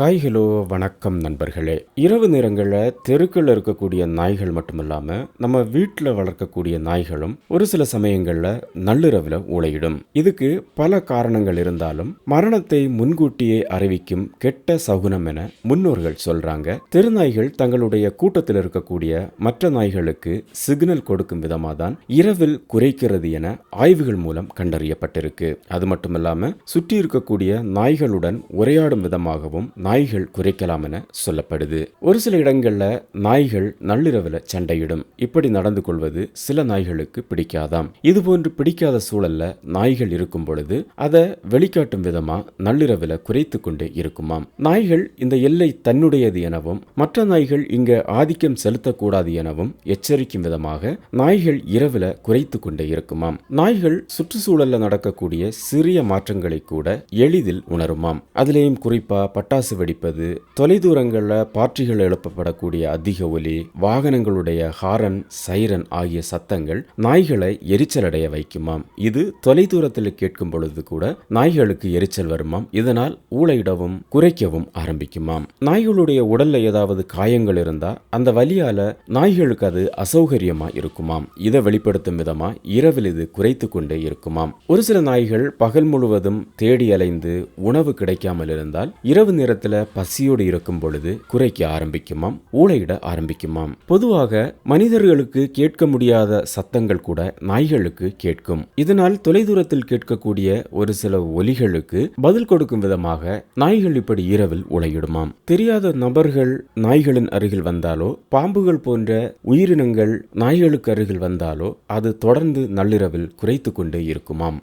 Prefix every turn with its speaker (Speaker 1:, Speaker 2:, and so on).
Speaker 1: Hi hello வணக்கம் நண்பர்களே. இரவு நேரங்களில் தெருக்களில் இருக்கக்கூடிய நாய்கள் மட்டும் இல்லாமல் நம்ம வீட்டில் வளர்க்கக்கூடிய நாய்களும் ஒரு சில சமயங்களில் நள்ளிரவில் ஊளையிடும் இதுக்கு பல காரணங்கள் இருந்தாலும் மரணத்தை முன்கூட்டியே அறிவிக்கும் கெட்ட சகுனம் என முன்னோர்கள் சொல்றாங்க. தெருநாய்கள் தங்களுடைய கூட்டத்தில் இருக்கக்கூடிய மற்ற நாய்களுக்கு சிக்னல் கொடுக்கும் விதமாக தான் இரவில் குறைக்கிறது என ஆய்வுகள் மூலம் கண்டறியப்பட்டிருக்கு. அது மட்டும் இல்லாமல் சுற்றி இருக்கக்கூடிய நாய்களுடன் உரையாடும் விதமாகவும் நாய்கள் குறைக்கலாம் என சொல்லப்படுது. ஒரு சில இடங்கள்ல நாய்கள் நள்ளிரவுல சண்டையிடும். இப்படி நடந்து கொள்வது சில நாய்களுக்கு பிடிக்காதாம். இது போன்று பிடிக்காத சூழல்ல நாய்கள் இருக்கும் பொழுது அதை வெளிக்காட்டும் விதமா நள்ளிரவுல குறைத்து கொண்டு இருக்குமாம். நாய்கள் இந்த எல்லை தன்னுடையது எனவும் மற்ற நாய்கள் இங்க ஆதிக்கம் செலுத்தக்கூடாது எனவும் எச்சரிக்கும் விதமாக நாய்கள் இரவுல குறைத்து கொண்டே இருக்குமாம். நாய்கள் சுற்றுச்சூழல்ல நடக்கக்கூடிய சிறிய மாற்றங்களை கூட எளிதில் உணருமாம். அதிலேயும் குறிப்பா பட்டாசு வெடிப்பது தொலைதூரங்களில் பார்ட்டிகள் எழுப்பப்படக்கூடிய அதிக ஒலி வாகனங்களுடைய ஹாரன் சைரன் ஆகிய சத்தங்கள் நாய்களை எரிச்சலடைய வைக்குமாம். இது தொலைதூரத்தில் கேட்கும் பொழுது கூட நாய்களுக்கு எரிச்சல் வருமாம். இதனால் ஊழையிடவும் குறைக்கவும் ஆரம்பிக்குமாம். நாய்களுடைய உடல்ல ஏதாவது காயங்கள் இருந்தா அந்த வலியால நாய்களுக்கு அது அசௌகரியமா இருக்குமாம். இதை வெளிப்படுத்தும் விதமா இரவில் இது குறைத்து கொண்டே இருக்குமாம். ஒரு சில நாய்கள் பகல் முழுவதும் தேடி அலைந்து உணவு கிடைக்காமல் இருந்தால் இரவு நேரத்தில் பசியோடு இருக்கும் பொழுது குறைக்க ஆரம்பிக்குமாம் ஊழையிட ஆரம்பிக்குமாம். பொதுவாக மனிதர்களுக்கு கேட்க முடியாத சத்தங்கள் கூட நாய்களுக்கு கேட்கும். இதனால் தொலைதூரத்தில் கேட்கக்கூடிய ஒரு சில ஒலிகளுக்கு பதில் கொடுக்கும் விதமாக நாய்கள் இப்படி இரவில் உழையிடுமாம் தெரியாத நபர்கள் நாய்களின் அருகில் வந்தாலோ பாம்புகள் போன்ற உயிரினங்கள் நாய்களுக்கு அருகில் வந்தாலோ அது தொடர்ந்து நள்ளிரவில் குறைத்து கொண்டே இருக்குமாம்.